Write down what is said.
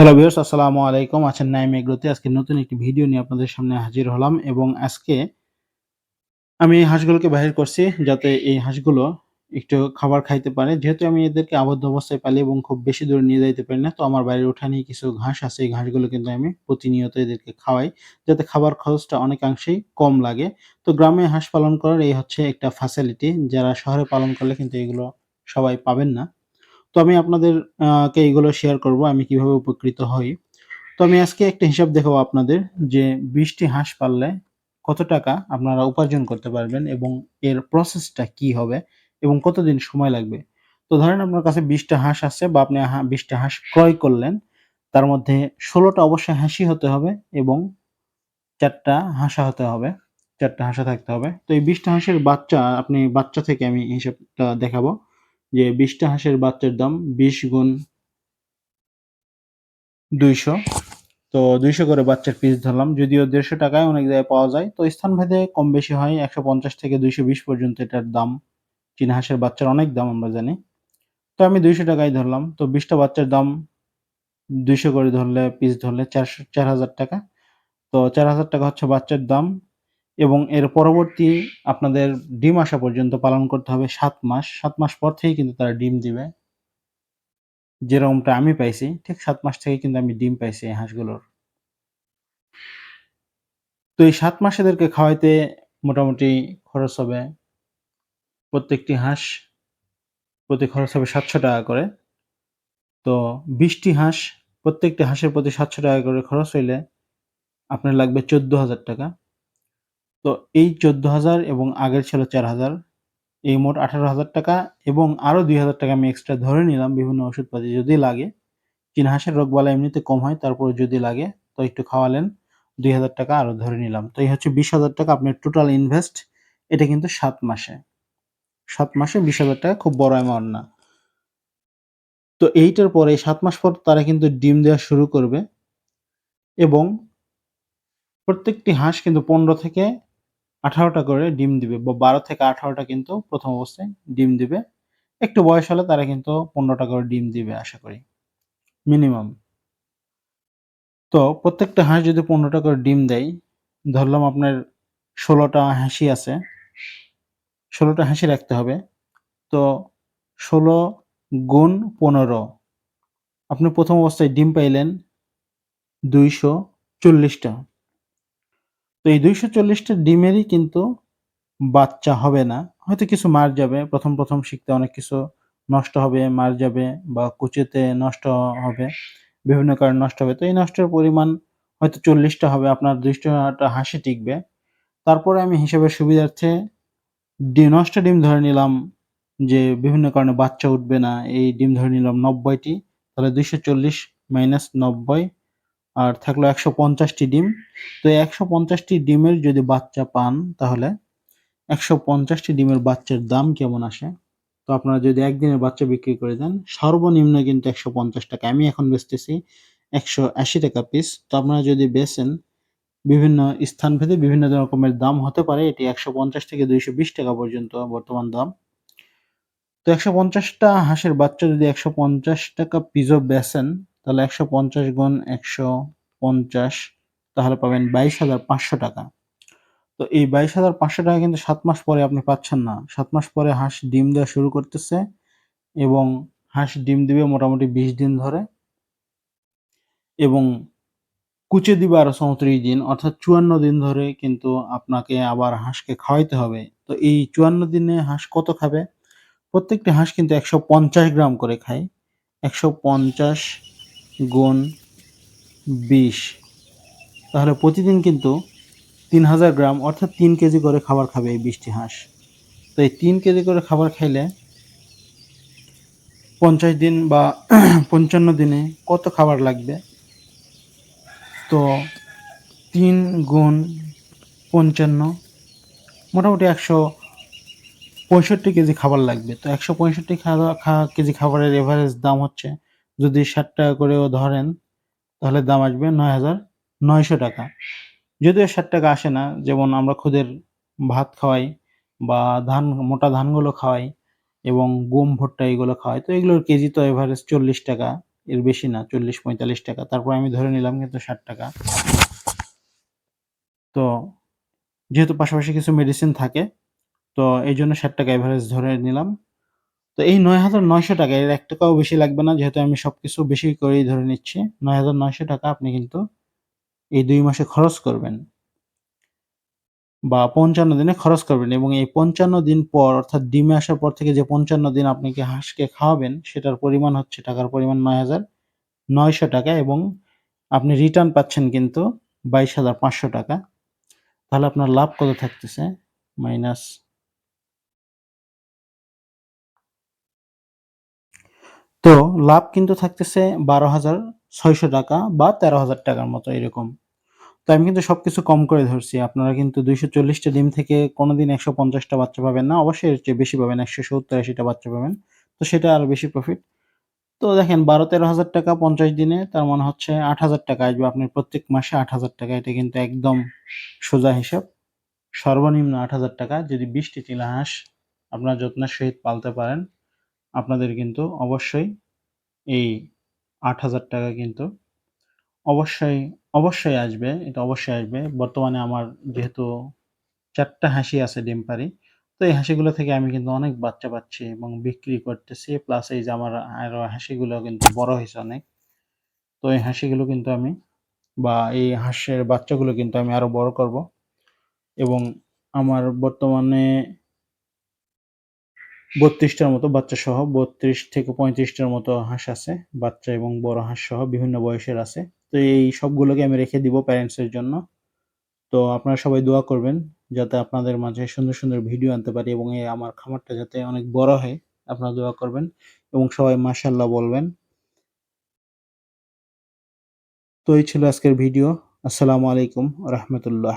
Hello viewers, আসসালামু আলাইকুম। আছেন নাইম এগ্রোতে। আজকে নতুন একটি ভিডিও নিয়ে আপনাদের সামনে হাজির হলাম এবং আজকে আমি হাঁসগুলোকে বাহির করছি যাতে এই হাঁসগুলো একটু খাবার খাইতে পারে। যেহেতু আমি এদেরকে আবদ্ধ অবস্থায় পালি এবং খুব বেশি দূরে নিয়ে যাইতে পারি না, তো আমার বাড়ির উঠানেই কিছু ঘাস আছে। এই ঘাসগুলো কিন্তু আমি প্রতিনিয়ত এদেরকে খাওয়াই, যাতে খাবার খরচটা অনেকাংশেই কম লাগে। তো গ্রামে হাঁস পালন করার এই হচ্ছে একটা ফ্যাসিলিটি যারা শহরে পালন করলে কিন্তু এগুলো সবাই পাবেন না। তো আমি আপনাদের কে এইগুলো শেয়ার করব, আমি কীভাবে উপকৃত হই। তো আমি আজকে একটা হিসাব দেখাবো আপনাদের যে বিশটি হাঁস পাললে কত টাকা আপনারা উপার্জন করতে পারবেন এবং এর প্রসেসটা কি হবে এবং কতদিন সময় লাগবে। তো ধরেন আপনার কাছে বিশটা হাঁস আছে বা আপনি বিশটা হাঁস ক্রয় করলেন, তার মধ্যে ষোলোটা অবশ্যই হাসি হতে হবে এবং চারটা হাঁসা হতে হবে, চারটা হাঁসা থাকতে হবে। তো এই বিশটা হাঁসের বাচ্চা, আপনি বাচ্চা থেকে আমি হিসাবটা দেখাবো। যে বিশটা হাঁসের বাচ্চার দাম বিশ গুণ দুইশো। তো দুইশো করে বাচ্চার পিস ধরলাম, যদিও দেড়শো টাকায় অনেক জায়গায় পাওয়া যায়। তো স্থান ভেদে কম বেশি হয়, একশো পঞ্চাশ থেকে দুইশো বিশ পর্যন্ত এটার দাম। চীনা হাঁসের বাচ্চার অনেক দাম আমরা জানি। তো আমি দুইশো টাকায় ধরলাম, তো বিশটা বাচ্চার দাম দুইশো করে ধরলে পিস ধরলে চারশো, চার হাজার টাকা। তো চার হাজার টাকা হচ্ছে বাচ্চার দাম। এবং এর পরবর্তী আপনাদের ডিম আসা পর্যন্ত পালন করতে হবে সাত মাস। সাত মাস পর থেকেই কিন্তু তারা ডিম দিবে। যেরকমটা আমি পাইছি, ঠিক সাত মাস থেকে কিন্তু আমি ডিম পাইছি এই হাঁসগুলোর। তো এই সাত মাস এদেরকে খাওয়াইতে মোটামুটি খরচ হবে প্রত্যেকটি হাঁস, প্রতি খরচ হবে সাতশো টাকা করে। তো বিশটি হাঁস, প্রত্যেকটি হাঁসের প্রতি সাতশো টাকা করে খরচ হইলে আপনার লাগবে চোদ্দ হাজার টাকা। তো এই চোদ্দ হাজার এবং আগের ছিল চার হাজার এই মোট আঠারো হাজার টাকা এবং আরও দুই হাজার টাকা আমি এক্সট্রা ধরে নিলাম বিভিন্ন ওষুধপাতি যদি লাগে। চীনা হাঁসের রোগ বালা এমনিতে কম হয় তারপর যদি লাগে, তো একটু খাওয়ালেন দুই হাজার টাকা আরও ধরে নিলাম। তো এই হচ্ছে বিশ হাজার টাকা, আপনার টোটাল ইনভেস্ট এটা কিন্তু সাত মাসে। সাত মাসে বিশ হাজার টাকা খুব বড় অ্যামাউন্ট না। তো এইটার পরে সাত মাস পর তারা কিন্তু ডিম দেওয়া শুরু করবে। এবং প্রত্যেকটি হাঁস কিন্তু পনেরো থেকে আঠারোটা করে ডিম দিবে, বা বারো থেকে আঠারোটা কিন্তু প্রথম অবস্থায় ডিম দিবে। একটু বয়স হলে তারা কিন্তু পনেরোটা করে ডিম দিবে, আশা করি। মিনিমাম। তো প্রত্যেকটা হাঁস যদি পনেরোটা করে ডিম দেয়, ধরলাম আপনার ষোলোটা হাঁসি আছে, ষোলোটা হাঁসি রাখতে হবে। তো ষোলো গুণ পনেরো, আপনি প্রথম অবস্থায় ডিম পাইলেন দুইশো চল্লিশটা। এই দুইশো চল্লিশটা ডিমেরই কিন্তু বাচ্চা হবে না। হয়তো কিছু মার যাবে, প্রথম প্রথম শিখতে অনেক কিছু নষ্ট হবে, মার যাবে বা কুচিতে নষ্ট হবে, বিভিন্ন কারণে নষ্ট হবে। তো এই নষ্টের পরিমাণ হয়তো চল্লিশটা হবে, আপনার দুইশোটা হাসি টিকবে। তারপরে আমি হিসেবের সুবিধার্থে নষ্ট ডিম ধরে নিলাম যে বিভিন্ন কারণে বাচ্চা উঠবে না, এই ডিম ধরে নিলাম নব্বইটি, তাহলে দুইশো চল্লিশ মাইনাস নব্বই আর থাকল একশো পঞ্চাশটি ডিম। তো একশো পঞ্চাশটি ডিমের যদি বাচ্চা পান, তাহলে একশো পঞ্চাশটি ডিমের বাচ্চার দাম কেমন আসে? তো আপনারা যদি একদিনের বাচ্চা বিক্রি করে দেন, সর্বনিম্ন কিন্তু একশো পঞ্চাশ টাকা। আমি এখন বেচতেছি একশো আশি টাকা পিস তো আপনারা যদি বেচেন, বিভিন্ন স্থানভেদে বিভিন্ন রকমের দাম হতে পারে। এটি একশো পঞ্চাশ থেকে দুইশো বিশ টাকা পর্যন্ত বর্তমান দাম। তো একশো পঞ্চাশটা হাঁসের বাচ্চা যদি একশো পঞ্চাশ টাকা পিসও বেচেন তাহলে একশো পঞ্চাশ গুণ একশো পঞ্চাশ, তাহলে পাবেন বাইশ হাজার পাঁচশো টাকা। তো এই বাইশ হাজার পাঁচশো টাকা কিন্তু সাত মাস পরে আপনি পাচ্ছেন না। সাত মাস পরে হাঁস ডিম দেওয়া শুরু করতেছে এবং হাঁস ডিম দিবে মোটামুটি বিশ দিন ধরে এবং কুচে দিবে আরও চৌত্রিশ দিন, অর্থাৎ চুয়ান্ন দিন ধরে কিন্তু আপনাকে আবার হাঁসকে খাওয়াইতে হবে। তো এই চুয়ান্ন দিনে হাঁস কত খাবে? প্রত্যেকটি হাঁস কিন্তু একশো পঞ্চাশ গ্রাম করে খায়। একশো পঞ্চাশ গুণ বিশ। তাহলে প্রতিদিন কিন্তু তিন হাজার গ্রাম, অর্থাৎ তিন কেজি করে খাবার খাবে এই বিশটি হাঁস। তো এই তিন কেজি করে খাবার খাইলে পঞ্চাশ দিন বা পঞ্চান্ন দিনে কত খাবার লাগবে? তো তিন গুণ পঞ্চান্ন, মোটামুটি একশো পঁয়ষট্টি কেজি খাবার লাগবে। তো একশো পঁয়ষট্টি খাওয়া কেজি খাবারের এভারেজ দাম হচ্ছে যদি ষাট টাকা করেও ধরেন তাহলে দাম আসবে নয় হাজার নয়শো টাকা যদিও ষাট টাকা আসে না যেমন আমরা খুদের ভাত খাওয়াই বা ধান মোটা ধানগুলো খাওয়াই এবং গম ভুট্টা এগুলো খাওয়াই তো এগুলোর কেজি তো এভারেজ চল্লিশ টাকা এর বেশি না ৪০-৪৫ টাকা। তারপর আমি ধরে নিলাম কিন্তু ৬০ টাকা। তো যেহেতু পাশাপাশি কিছু মেডিসিন থাকে, তো এই জন্য ষাট টাকা এভারেজ ধরে নিলাম। তো এই ৯,৯০০ টাকা এর ৳১ টাকাও বেশি লাগবে না যেহেতু আমি সবকিছু বেশি করেই ধরে নিচ্ছি। ৯,৯০০ টাকা আপনি কিন্তু এই দুই মাসে খরচ করবেন। বা ৫৫ দিনে খরচ করবেন এবং এই ৫৫ দিন পর অর্থাৎ ডিমে আসার পর থেকে যে ৫৫ দিন আপনি কি হাঁসকে খাওয়াবেন সেটার পরিমাণ হচ্ছে টাকার পরিমাণ ৯,৯০০ টাকা এবং আপনি রিটার্ন পাচ্ছেন কিন্তু ২২,৫০০ টাকা। তাহলে আপনার লাভ কত থাকতেছে? মাইনাস তো লাভ কিন্তু থাকতেছে ১২,৬০০ টাকা বা ১৩,০০০ টাকার মতো এরকম। তো আমি কিন্তু সবকিছু কম করে ধরছি। আপনারা কিন্তু দুইশো চল্লিশটা ডিম থেকে কোনদিন ১৫০ টা বাচ্চা পাবেন না। অবশ্যই এর চেয়ে বেশি পাবেন। ১৭০-৮০ টা বাচ্চা পাবেন। তো সেটা আর বেশি প্রফিট। তো দেখেন বারো তেরো হাজার টাকা ৫০ দিনে তার মানে হচ্ছে ৮,০০০ টাকা আসবে আপনার প্রত্যেক মাসে ৮,০০০ টাকা। এটা কিন্তু একদম সোজা হিসাব। সর্বনিম্ন ৮,০০০ টাকা যদি ২০ টি চিলা হাঁস আপনারা যত্নের সহিত পালতে পারেন, আপনাদের কিন্তু অবশ্যই এই ৮,০০০ টাকা কিন্তু অবশ্যই, অবশ্যই আসবে। এটা অবশ্যই আসবে। বর্তমানে আমার যেহেতু ৪ হাসি আছে ডিম পাড়ি। তো এই হাসিগুলো থেকে আমি কিন্তু অনেক বাচ্চা পাচ্ছি এবং বিক্রি করতেছি। প্লাস এই যে আমার আরও হাসিগুলো কিন্তু বড় হইছে অনেক। তো এই হাসিগুলো কিন্তু আমি বা এই হাঁসের বাচ্চাগুলো কিন্তু আমি আরও বড় করব। এবং আমার বর্তমানে ৩২ টার মতো বাচ্চা সহ ৩২ থেকে পঁয়ত্রিশটার মতো হাঁস আছে। বাচ্চা এবং বড় হাঁস সহ বিভিন্ন বয়সের আছে। তো এই সবগুলোকে আমি রেখে দিব প্যারেন্টস এর জন্য। তো আপনারা সবাই দোয়া করবেন যাতে আপনাদের মাঝে সুন্দর, সুন্দর ভিডিও আনতে পারি এবং এই আমার খামারটা যাতে অনেক বড় হয় আপনারা দোয়া করবেন এবং সবাই মাশাআল্লাহ বলবেন। তো এই ছিল আজকের ভিডিও। আসসালামু আলাইকুম রাহমাতুল্লাহ।